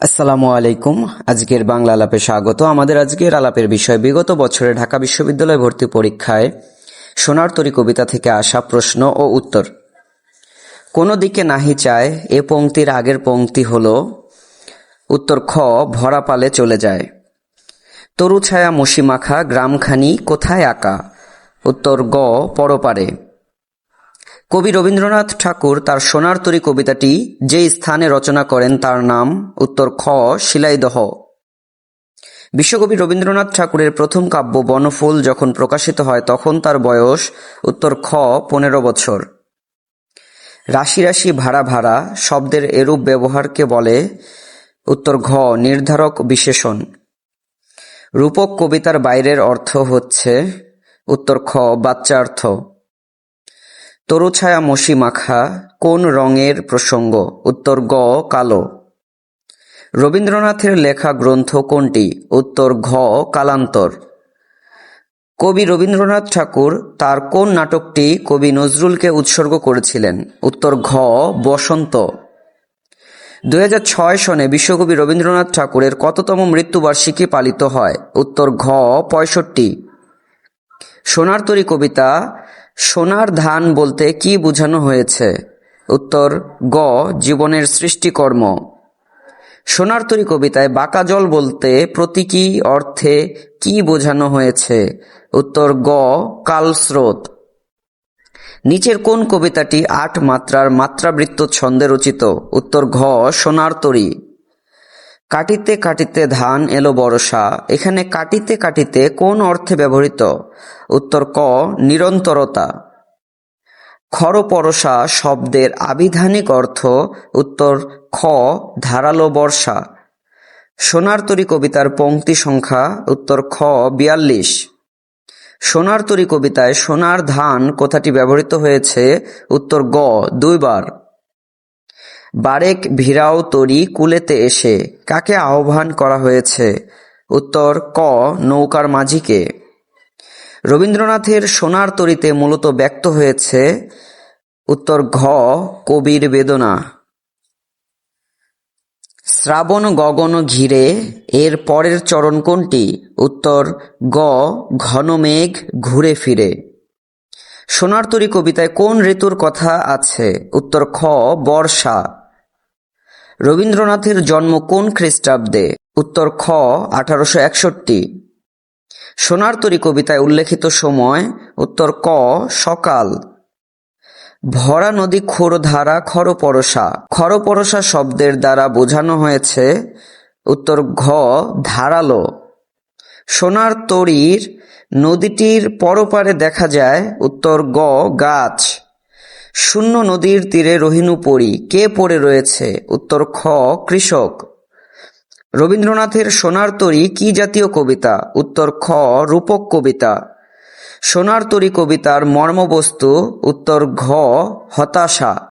আসসালামু আলাইকুম। আজকের বাংলা আলাপে স্বাগত। আমাদের আজকের আলাপের বিষয়, বিগত বছরে ঢাকা বিশ্ববিদ্যালয় ভর্তি পরীক্ষায় সোনার তরী কবিতা থেকে আসা প্রশ্ন ও উত্তর। কোনো দিকে নাহি চায়, এ পংক্তির আগের পংক্তি হল, উত্তর খ ভরা পালে চলে যায়। তরু ছায়া মসিমাখা, গ্রামখানি কোথায় আঁকা? উত্তর গ, পরপারে। কবি রবীন্দ্রনাথ ঠাকুর তার সোনার তরী কবিতাটি যে স্থানে রচনা করেন তার নাম উত্তর খ, শিলাইদহ। বিশ্বকবি রবীন্দ্রনাথ ঠাকুরের প্রথম কাব্য বনফুল যখন প্রকাশিত হয় তখন তার বয়স উত্তর খ, পনেরো বছর। রাশি রাশি ভাড়া ভাড়া শব্দের এরূপ ব্যবহারকে বলে উত্তর ঘ, নির্ধারক বিশেষণ। রূপক কবিতার বাইরের অর্থ হচ্ছে উত্তর খ, বাচ্চার্থ। তরুছায়া মসি মাখা, কোন রঙের প্রসঙ্গ? উত্তর গ, কালো। রবীন্দ্রনাথের লেখা গ্রন্থ কোনটি? উত্তর ঘ, কালান্তর। কবি রবীন্দ্রনাথ ঠাকুর তার কোন নাটকটি কবি নজরুলকে উৎসর্গ করেছিলেন? উত্তর ঘ, বসন্ত। দুই হাজার ছয় সনে বিশ্বকবি রবীন্দ্রনাথ ঠাকুরের কততম মৃত্যুবার্ষিকী পালিত হয়? উত্তর ঘ, পঁয়ষট্টি। সোনার তরী কবিতা সোনার ধান বলতে কি বোঝানো হয়েছে? উত্তর, গ, জীবনের সৃষ্টিকর্ম। সোনার তরী কবিতায় বাঁকা জল বলতে প্রতীকী অর্থে কি বোঝানো হয়েছে? উত্তর, গ কালস্রোত নিচের কোন কবিতাটি আট মাত্রার মাত্রাবৃত্ত ছন্দে রচিত? উত্তর, ঘ, সোনার তরী। কাটিতে কাটিতে ধান এলো বরষা। এখানে কাটিতে কাটিতে কোন অর্থে ব্যবহৃত? উত্তর ক, নিরন্তরতা। খরপরশা শব্দের আবিধানিক অর্থ, উত্তর খ, ধারালো বর্ষা। সোনার তরী কবিতার পংক্তি সংখ্যা, উত্তর খ, বিয়াল্লিশ। সোনার তরী কবিতায় সোনার ধান কথাটি ব্যবহৃত হয়েছে? উত্তর গ, দুইবার। বারেক ভিরাও তরি কুলেতে এসে কাকে আহ্বান করা হয়েছে? উত্তর, ক, নৌকার মাঝিকে। রবীন্দ্রনাথের সোনার তরিতে মূলত ব্যক্ত হয়েছে উত্তর, ঘ, কবির বেদনা। শ্রাবণ গগন ঘিরে এর পরের চরণ কোনটি? উত্তর, গ, ঘন মেঘ ঘুরে ফিরে। সোনার তরী কবিতায় কোন ঋতুর কথা আছে? উত্তর, খ, বর্ষা। রবীন্দ্রনাথের জন্ম কোন খ্রিস্টাব্দে? উত্তর খ, আঠারোশো একষট্টি। সোনার তরী কবিতায় উল্লেখিত সময়, উত্তর ক, সকাল। ভরা নদী খোরধারা খরপরশা। খরপরশা শব্দের দ্বারা বোঝানো হয়েছে, উত্তর ঘ, ধারালো। সোনার তরীর নদীটির পরপারে দেখা যায়, উত্তর গ, গাছ। শূন্য নদীর তীরে রহিনু পড়ি কে পড়ে রয়েছে? উত্তর খ, কৃষক। রবীন্দ্রনাথের সোনার তরী কি জাতীয় কবিতা? উত্তর খ, রূপক কবিতা। সোনার তরী কবিতার মর্মবস্তু, উত্তর ঘ, হতাশা।